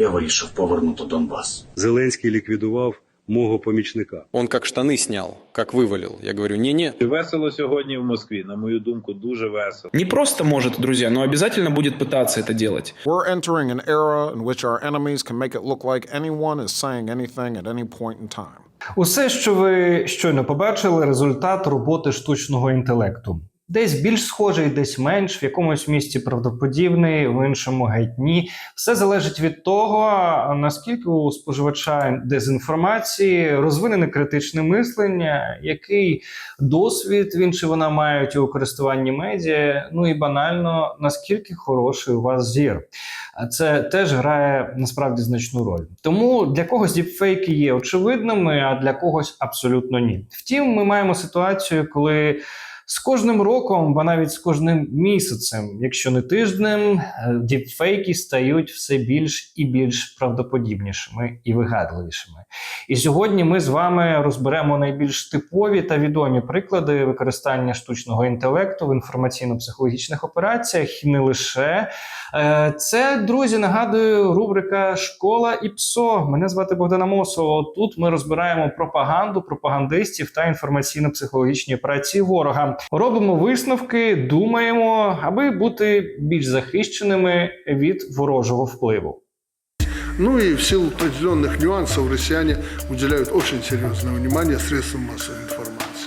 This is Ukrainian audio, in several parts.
я вирішив повернути Донбас. Зеленський ліквідував мого помічника. Он как штаны снял, как вывалил. Я говорю, не-не, Весело сьогодні в Москві, на мою думку, дуже весело. Не просто может, друзья, но обязательно будет пытаться это делать. We're entering an era in which our enemies can make it look like anyone is saying anything at any point in time. Усе, що ви щойно побачили, результат роботи штучного інтелекту. Десь більш схожий, десь менш, в якомусь місці правдоподібний, в іншому геть ні. Все залежить від того, наскільки у споживача дезінформації розвинене критичне мислення, який досвід він чи вона мають у користуванні медіа, ну і банально наскільки хороший у вас зір. А Це теж грає насправді значну роль. Тому для когось діпфейки є очевидними, а для когось абсолютно ні. Втім, ми маємо ситуацію, коли. З кожним роком, ба навіть з кожним місяцем, якщо не тижнем, е, діпфейки стають все більш і більш правдоподібнішими і вигадливішими. І сьогодні ми з вами розберемо найбільш типові та відомі приклади використання штучного інтелекту в інформаційно-психологічних операціях і не лише. Е, Це, друзі, нагадую, рубрика Школа і ПСО. Мене звати Богдана Мосова. Тут ми розбираємо пропаганду, пропагандистів та інформаційно-психологічні операції ворога. Робимо висновки, думаємо, аби бути більш захищеними від ворожого впливу. Ну и в силу определенных нюансов россияне уделяют очень серьезное внимание средствам массовой информации.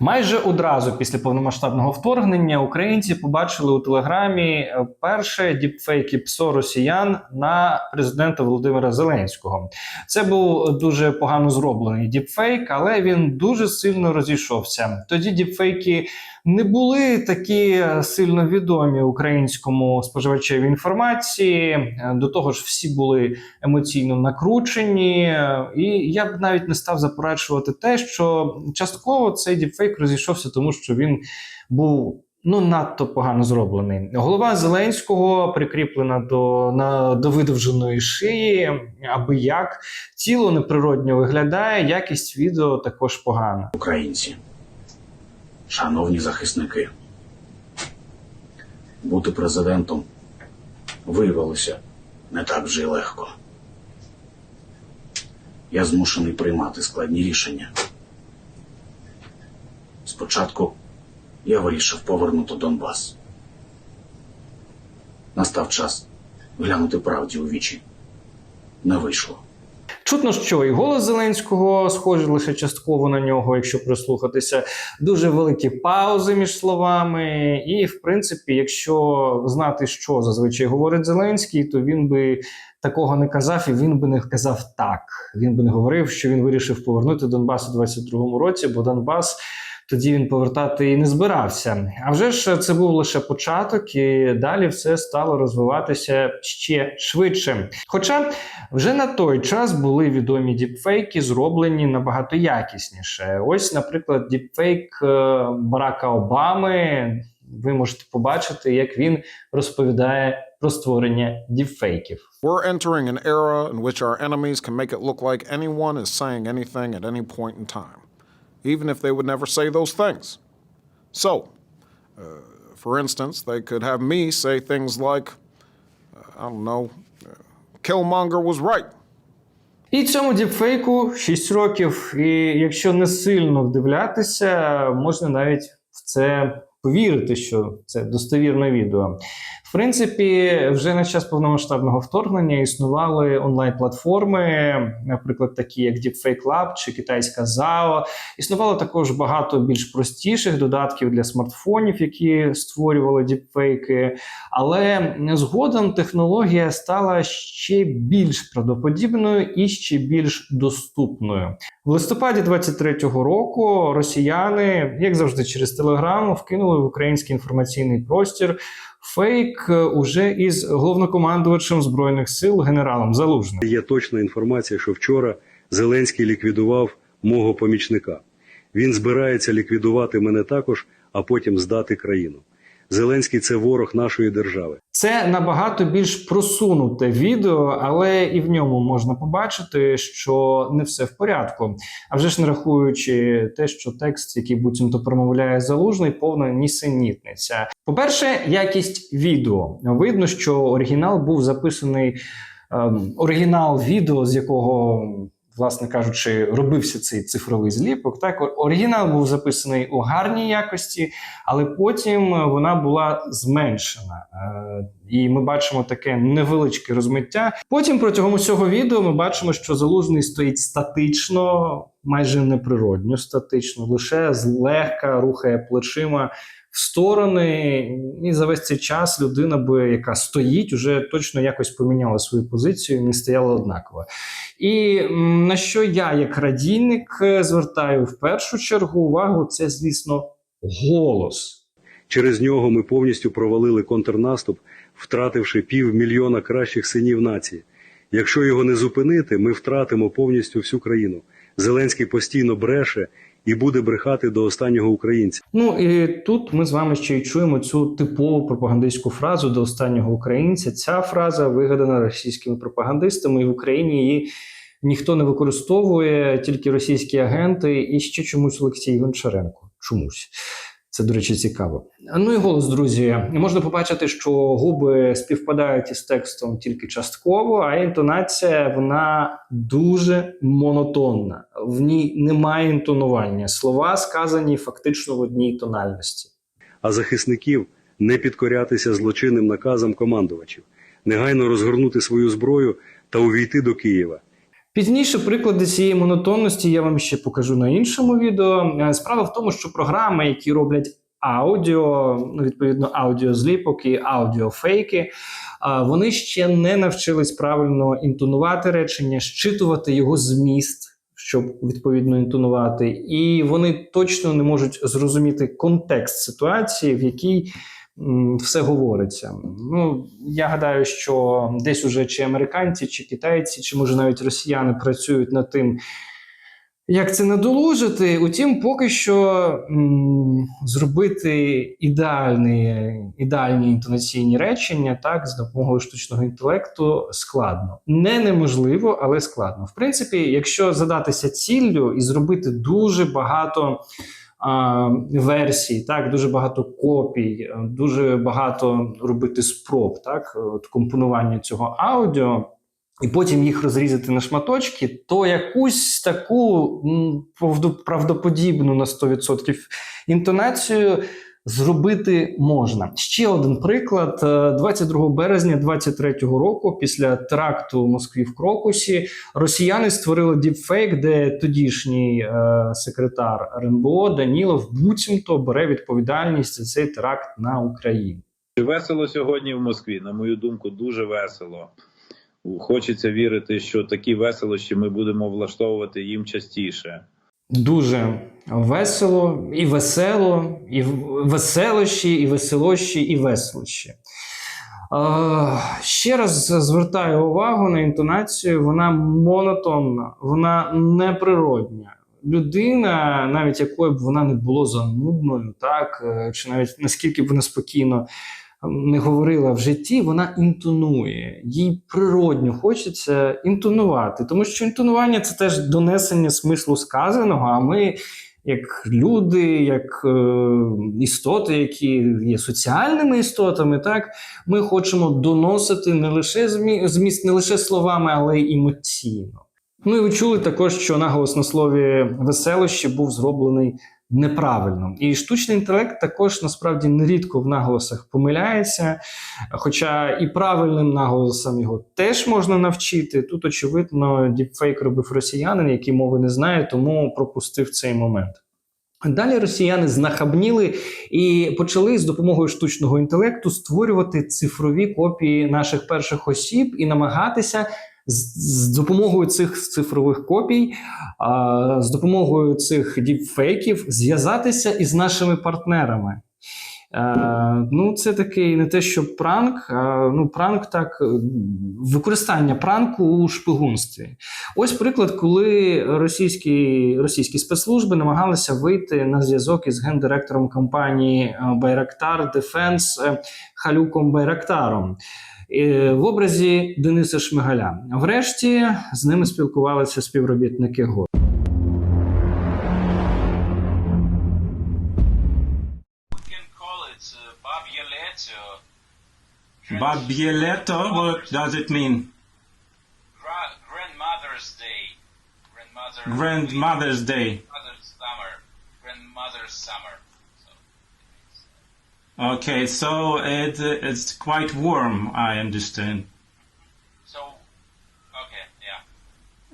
Майже одразу після повномасштабного вторгнення українці побачили у телеграмі е, перше діпфейки ПСО росіян на президента Володимира Зеленського. Це був дуже погано зроблений діпфейк, але він дуже сильно розійшовся. Тоді діпфейки не були такі е, сильно відомі українському споживачеві інформації. Е, До того ж, всі були емоційно накручені, Е, і я б навіть не став заперечувати те, що частково цей діпфейк розійшовся, тому що він був. Ну, надто погано зроблений. Голова Зеленського прикріплена до, на, до видовженої шиї, аби як тіло неприродньо виглядає, якість відео також погана. Українці, шановні захисники, бути президентом виявилося не так вже й легко. Я змушений приймати складні рішення. Спочатку я вирішив повернути Донбас. Настав час глянути правді у вічі. Не вийшло. Чутно, що і голос Зеленського схожий лише частково на нього, якщо прислухатися. Дуже великі паузи між словами. І, в принципі, якщо знати, що зазвичай говорить Зеленський, то він би такого не казав, і він би не казав так. Він би не говорив, що він вирішив повернути Донбас у 22-му році, бо Донбас. Тоді він повертати і не збирався. А вже ж це був лише початок, і далі все стало розвиватися ще швидше. Хоча вже на той час були відомі діпфейки, зроблені набагато якісніше. Ось, наприклад, діпфейк е, Барака Обами. Ви можете побачити, як він розповідає про створення діпфейків. We're entering an era in which our enemies can make it look like anyone is saying anything at any point in time, even if they would never say those things. So, uh, for instance, they could have me say things like, uh, I don't know, uh, Killmonger was right. І цьому діпфейку 6 років. І якщо не сильно вдивлятися, можна навіть в це повірити, що це достовірне відео. В принципі, вже на час повномасштабного вторгнення існували онлайн-платформи, наприклад, такі як Deepfake Lab чи китайська ZAO. Існувало також багато більш простіших додатків для смартфонів, які створювали діпфейки. Але згодом технологія стала ще більш правдоподібною і ще більш доступною. В листопаді 23-го року росіяни, як завжди, через телеграму вкинули в український інформаційний простір фейк е, уже із головнокомандувачем збройних сил генералом Залужним. Є точна інформація, що вчора Зеленський ліквідував мого помічника. Він збирається ліквідувати мене також, а потім здати країну. Зеленський це ворог нашої держави. Це набагато більш просунуте відео, але і в ньому можна побачити, що не все в порядку. А вже ж не рахуючи те, що текст, який буцімто промовляє залужний, повна нісенітниця. По-перше, якість відео. Видно, що оригінал був записаний. ем, оригінал відео, з якого, власне кажучи, робився цей цифровий зліпок. Так, оригінал був записаний у гарній якості, але потім вона була зменшена. Е, І ми бачимо таке невеличке розмиття. Потім протягом усього відео ми бачимо, що залужний стоїть статично, майже неприродньо статично, лише злегка рухає плечима сторони, і за весь цей час людина, би, яка стоїть, уже точно якось поміняла свою позицію, не стояла однаково. І на що я, як радійник, е, звертаю в першу чергу увагу, це, звісно, голос. Через нього ми повністю провалили контрнаступ, втративши півмільйона кращих синів нації. Якщо його не зупинити, ми втратимо повністю всю країну. Зеленський постійно бреше і буде брехати до останнього українця. Ну і тут ми з вами ще й чуємо цю типову пропагандистську фразу до останнього українця. Ця фраза вигадана російськими пропагандистами, і в Україні її ніхто не використовує, тільки російські агенти і ще чомусь Олексій Гончаренко. Чомусь. Це, до речі, цікаво. Ну і голос, друзі. Можна побачити, що губи співпадають із текстом тільки частково, а інтонація вона дуже монотонна. В ній немає інтонування. Слова сказані фактично в одній тональності. А захисників не підкорятися злочинним наказам командувачів, негайно розгорнути свою зброю та увійти до Києва. Пізніше приклади цієї монотонності я вам ще покажу на іншому відео. Е, Справа в тому, що програми, які роблять аудіо, ну, відповідно, аудіозліпок і аудіофейки, вони ще не навчились правильно інтонувати речення, щитувати його зміст. Щоб відповідно інтонувати, і вони точно не можуть зрозуміти контекст ситуації, в якій все говориться. Ну я гадаю, що десь уже чи американці, чи китайці, чи може навіть росіяни працюють над тим, як це надолужити. Утім, поки що м, зробити ідеальні, ідеальні інтонаційні речення так з допомогою штучного інтелекту складно. Не неможливо, але складно. В принципі, якщо задатися ціллю і зробити дуже багато версій, так дуже багато копій, е, дуже багато робити спроб, так от компонування цього аудіо. І потім їх розрізати на шматочки, то якусь таку правдоподібну на 100% інтонацію зробити можна. Ще один приклад: Е, 22 березня 23 року, після теракту в Москві в Крокусі, росіяни створили діпфейк, де тодішній е, секретар РНБО Данілов буцімто бере відповідальність за цей теракт на Україну. Весело сьогодні в Москві. На мою думку, дуже весело. Хочеться вірити, що такі веселощі ми будемо влаштовувати їм частіше. Дуже весело і весело, і веселощі, і веселощі, і веселощі. Ще раз звертаю увагу на інтонацію. Вона монотонна, вона неприродня. Людина, навіть якою б вона не було занудною, так е, чи навіть наскільки б вона спокійно не говорила в житті, вона інтонує. Їй природньо хочеться інтонувати, тому що інтонування це теж донесення смислу сказаного. А ми, як люди, як е, істоти, які є соціальними істотами, так ми хочемо доносити не лише змі- зміст, не лише словами, але й емоційно. Ну і ви чули також, що наголос на слові веселощі був зроблений неправильно. І штучний інтелект також насправді нерідко в наголосах помиляється. Хоча і правильним наголосам його теж можна навчити. Тут, очевидно, діпфейк робив росіянин, який мови не знає, тому пропустив цей момент. Далі росіяни знахабніли і почали з допомогою штучного інтелекту створювати цифрові копії наших перших осіб і намагатися з, допомогою цих цифрових копій, з допомогою цих діпфейків зв'язатися із нашими партнерами. Е, ну, це такий не те, що пранк, а ну, пранк так, е, використання пранку у шпигунстві. Ось приклад, коли російські, російські спецслужби намагалися вийти на зв'язок із гендиректором компанії е, Байрактар Дефенс е, Халюком Байрактаром. Е, В образі Дениса Шмигаля. Врешті з ними спілкувалися співробітники ГО. Babieletto, what does it mean? grandmother's day. Grandmother. Grandmother's Day. Grandmother's summer. Grandmother's summer. Okay, so it, it's quite warm, I understand. so okay,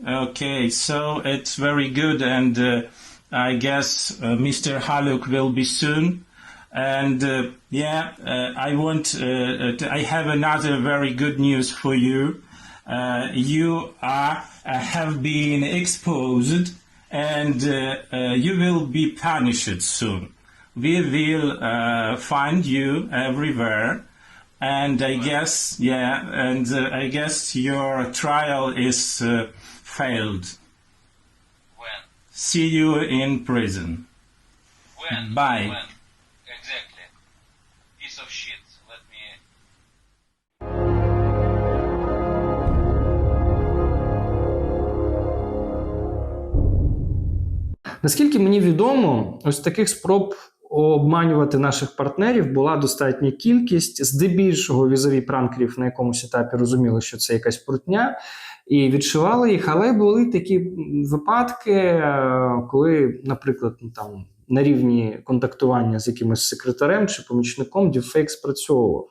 yeah. Okay, so it's very good, and uh, I guess uh, Mr. Haluk will be soon. And uh, yeah, uh, I want. Uh, uh, to, I have another very good news for you. Uh, you are uh, have been exposed, and uh, uh, you will be punished soon We will uh, find you everywhere. And I guess, yeah, and uh, I guess your trial is uh, failed. When? See you in prison. When? Bye. When? Exactly. Piece of shit. Let me. Наскільки мені відомо, ось таких спроб обманювати наших партнерів була достатня кількість. Здебільшого візові пранкерів на якомусь етапі розуміли, що це якась прутня, і відшивали їх. Але були такі випадки, е, коли, наприклад, ну, там. На рівні контактування з якимось секретарем чи помічником діфейк спрацьовував.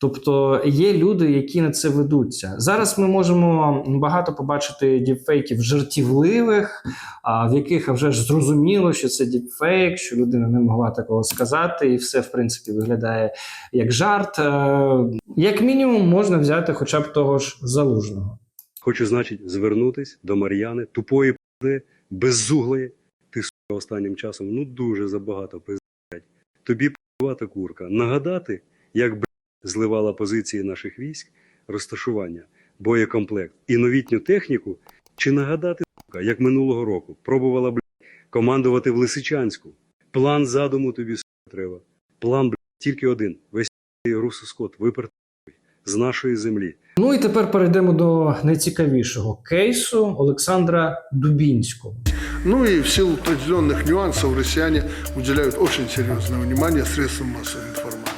Тобто є люди, які на це ведуться. Зараз ми можемо багато побачити діпфейків жартівливих, а в яких вже ж зрозуміло, що це діпфейк, що людина не могла такого сказати, і все в принципі виглядає як жарт. Е, Як мінімум, можна взяти хоча б того ж залужного. Хочу, значить, звернутись до Мар'яни, тупої пизди, беззуглої. Ти останнім часом ну дуже забагато пиздять. Тобі пивата курка. Нагадати, як зливала позиції наших військ, розташування, боєкомплект і новітню техніку, чи нагадати, як минулого року пробувала блядь, командувати в Лисичанську. План задуму тобі треба. План блядь, тільки один. Весь русоскот випертуй з нашої землі. Ну і тепер перейдемо до найцікавішого кейсу Олександра Дубінського. Ну и в силу определенных нюансов россияне уделяют очень серьезное внимание средствам массовой информации.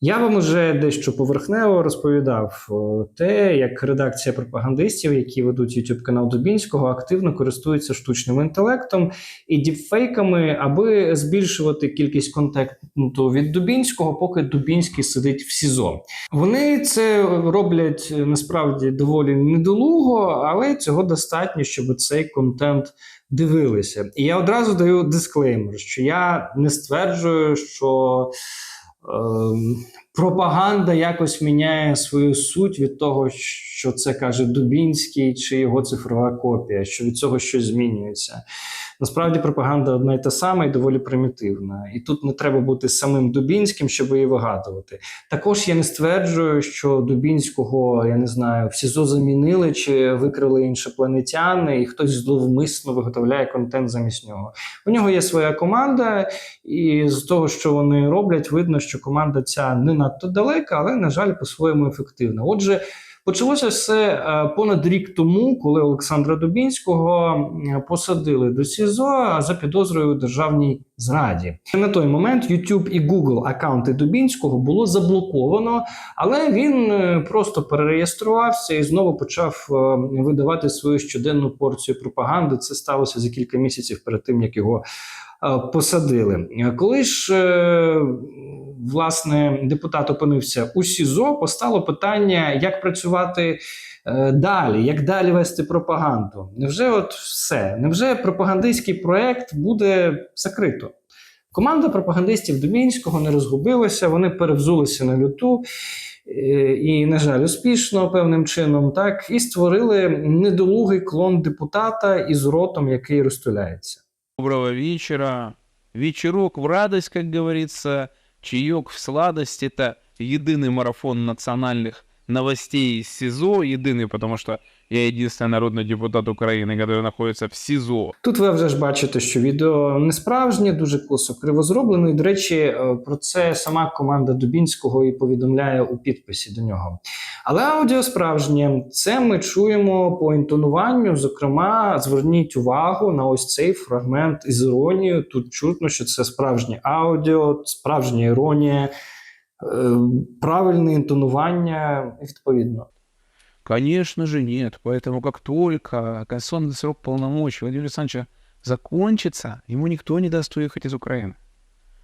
Я вам уже дещо поверхнево розповідав о, те, як редакція пропагандистів, які ведуть YouTube канал Дубінського, активно користуються штучним інтелектом і діпфейками, аби збільшувати кількість контенту від Дубінського, поки Дубінський сидить в СІЗО. Вони це роблять е, насправді доволі недолуго, але цього достатньо, щоб цей контент дивилися. І я одразу даю дисклеймер, що я не стверджую, що. Ем, пропаганда якось міняє свою суть від того, що це каже Дубінський чи його цифрова копія, що від цього щось змінюється. Насправді пропаганда одна й та сама і доволі примітивна. І тут не треба бути самим Дубінським, щоб її вигадувати. Також я не стверджую, що Дубінського, я не знаю, в СІЗО замінили чи викрили іншопланетяни, і хтось зловмисно виготовляє контент замість нього. У нього є своя команда, і з того, що вони роблять, видно, що команда ця не надто далека, але, на жаль, по-своєму ефективна. Отже, Почалося все е, понад рік тому, коли Олександра Дубінського посадили до СІЗО за підозрою у державній зраді. На той момент YouTube і Google аккаунти Дубінського було заблоковано, але він е, просто перереєструвався і знову почав е, видавати свою щоденну порцію пропаганди. Це сталося за кілька місяців перед тим, як його е, посадили. Е, Коли ж е, власне депутат опинився у СІЗО, постало питання, як працювати. е, Далі, як далі вести пропаганду? Невже от все? Невже пропагандистський проект буде закрито? Команда пропагандистів Дубінського не розгубилася, вони перевзулися на люту і, на жаль, успішно певним чином, так, і створили недолугий клон депутата із ротом, який розтуляється. Доброго вечера. Вечерок в радость, как говорится, чаек в сладость. Это единый марафон национальных новостей из СИЗО. Единый, потому что я единственный народный депутат Украины, который находится в СИЗО. Тут ви вже ж бачите, що відео не справжнє, дуже косо криво зроблено. І, до речі, е, про це сама команда Дубінського і повідомляє у підписі до нього. Але аудіо справжнє. Це ми чуємо по інтонуванню. Зокрема, зверніть увагу на ось цей фрагмент із іронією. Тут чутно, що це справжнє аудіо, справжня іронія, е, правильне інтонування відповідно. Конечно же нет. Поэтому как только конституционный срок полномочий Владимира Александровича закончится, ему никто не даст уехать из Украины.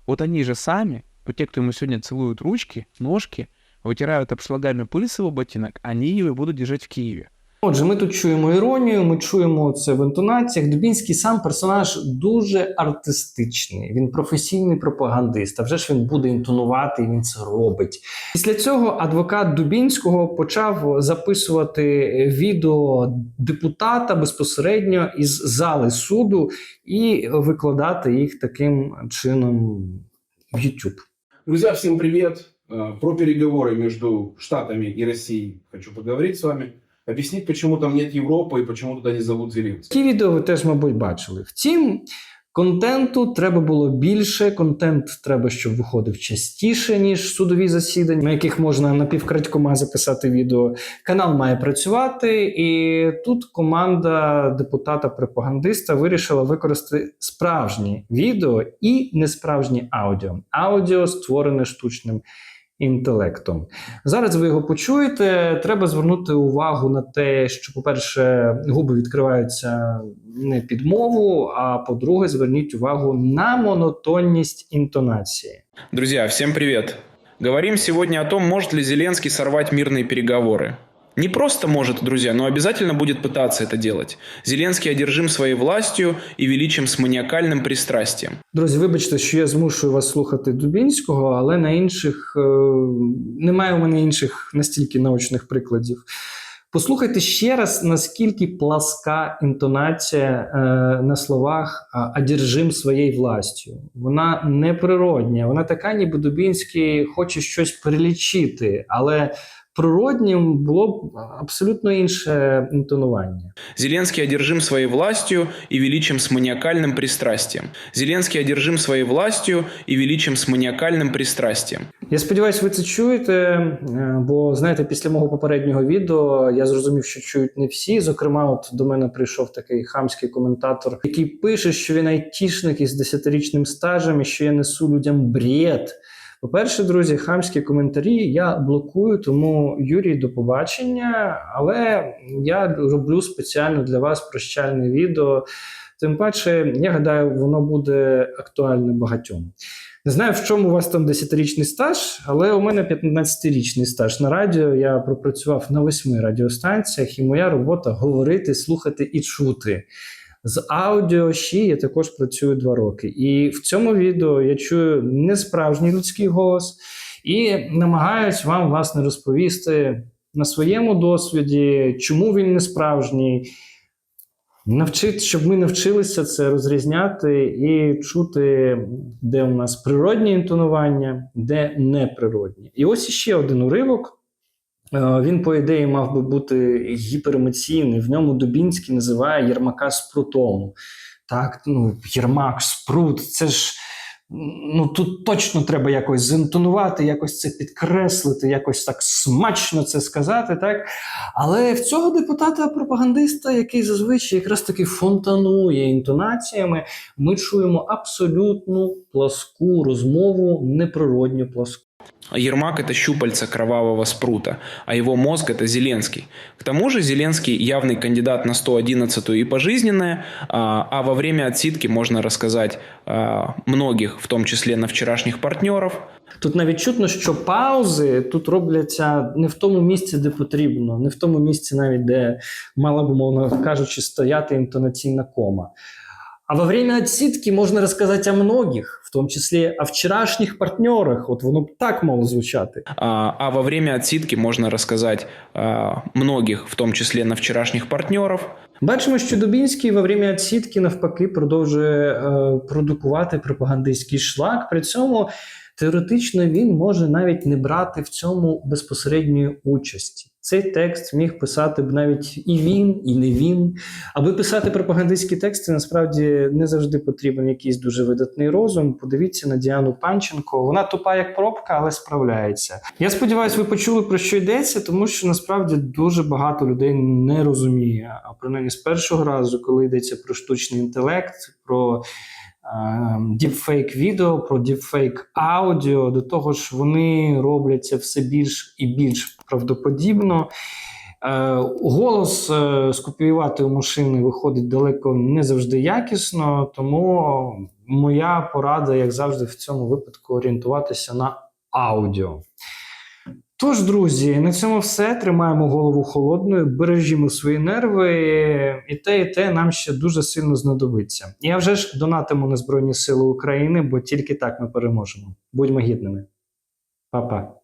Вот они же сами, вот те, кто ему сегодня целуют ручки, ножки, вытирают обшлагами пыль с его ботинок, они его будут держать в Киеве. Отже, ми тут чуємо іронію, ми чуємо це в інтонаціях. Дубінський сам персонаж дуже артистичний. Він професійний пропагандист. А вже ж він буде інтонувати, і він це робить. Після цього адвокат Дубінського почав записувати відео депутата безпосередньо із зали суду і викладати їх таким чином в YouTube. Друзья, всем привет! Э, Про переговоры между Штатами и Россией хочу поговорить с вами. Объяснить, почему там нет Европы и почему туда не зовут Зеленского. Ті відео ви теж, мабуть, бачили. Втім, контенту треба було більше. Контент треба, щоб виходив частіше, ніж судові засідання, на яких можна напівкрадькома записати відео. Канал має працювати, і тут команда депутата-пропагандиста вирішила використати справжні відео і несправжнє аудіо. Аудіо створене штучним інтелектом. Зараз ви його почуєте. Треба звернути увагу на те, що, по-перше, губи відкриваються не під мову, а по-друге, зверніть увагу на монотонність інтонації. Друзі, всім привіт! Говорим сегодня о том, может ли Зеленский сорвать мирные переговоры. Не просто может, друзья, но обязательно будет пытаться это делать. Зеленский одержим своей властью и величием с маниакальным пристрастием. Друзі, вибачте, що я змушую вас слухати Дубінського, але на інших е, немає у мене інших настільки наочних прикладів. Послухайте ще раз, наскільки пласка інтонація е, на словах а, «одержим своєю властю. Вона неприродня, вона така, ніби Дубінський хоче щось перелічити, але природнім було б абсолютно інше інтонування. Зеленский одержим своей властью и величием с маниакальным пристрастием. Зеленский одержим своей властью и величием с маниакальным пристрастием. Я сподіваюся, ви це чуєте, е, бо знаєте, після мого попереднього відео я зрозумів, що чують не всі. Зокрема, от до мене прийшов такий хамський коментатор, який пише, що він айтішник із десятирічним стажем і що я несу людям бред. По-перше, друзі, хамські коментарі я блокую, тому Юрій, до побачення. Але я роблю спеціально для вас прощальне відео. Тим паче, я гадаю, воно буде актуальне багатьом. Не знаю, в чому у вас там 10-річний стаж, але у мене 15-річний стаж на радіо. Я пропрацював на восьми радіостанціях, і моя робота говорити, слухати і чути. З аудіо ще я також працюю два роки. І в цьому відео я чую несправжній людський голос і намагаюсь вам власне розповісти на своєму досвіді, чому він не справжній. Навчити, щоб ми навчилися це розрізняти і чути, де у нас природні інтонування, де неприродні. І ось іще один уривок. Е, Він, по ідеї, мав би бути гіперемоційний. В ньому Дубінський називає Єрмака спрутом. Так, ну, Єрмак, спрут, це ж ну тут точно треба якось зінтонувати, якось це підкреслити, якось так смачно це сказати, так? Але в цього депутата-пропагандиста, який зазвичай якраз таки фонтанує інтонаціями, ми чуємо абсолютну пласку розмову, неприродню пласку. Ермак – это щупальца кровавого спрута, а его мозг – это Зеленский. К тому же Зеленский явный кандидат на 111-ю и пожизненное, а, а во время отсидки можно рассказать а, многих, в том числе на вчерашних партнеров. Тут навіть чутно, що паузи тут робляться не в тому місці, де потрібно, не в тому місці, навіть де мала б, умовно кажучи, стояти інтонаційна кома. А во время отсидки можно рассказать о многих, в том числе о вчерашних партнерах. От воно так мало звучати. А, а во время отсидки можно рассказать а, многих, в том числе на вчерашних партнеров. Бачимо, що Дубінський во время відсідки навпаки продовжує е, продукувати пропагандистський шлак. При цьому теоретично він може навіть не брати в цьому безпосередньої участі. Цей текст міг писати б навіть і він, і не він. Аби писати пропагандистські тексти, насправді не завжди потрібен якийсь дуже видатний розум. Подивіться на Діану Панченко. Вона тупа як пробка, але справляється. Я сподіваюся, ви почули про що йдеться, тому що насправді дуже багато людей не розуміє. А принаймні з першого разу, коли йдеться про штучний інтелект, про діпфейк відео, про діпфейк аудіо, до того ж, вони робляться все більш і більш правдоподібно. Е, Голос е, скопіювати у машини виходить далеко не завжди якісно, тому моя порада, як завжди, в цьому випадку орієнтуватися на аудіо. Тож, друзі, на цьому все. Тримаємо голову холодною, бережімо свої нерви, і те, і те нам ще дуже сильно знадобиться. А вже ж донатиму на Збройні Сили України, бо тільки так ми переможемо. Будьмо гідними. Па-па.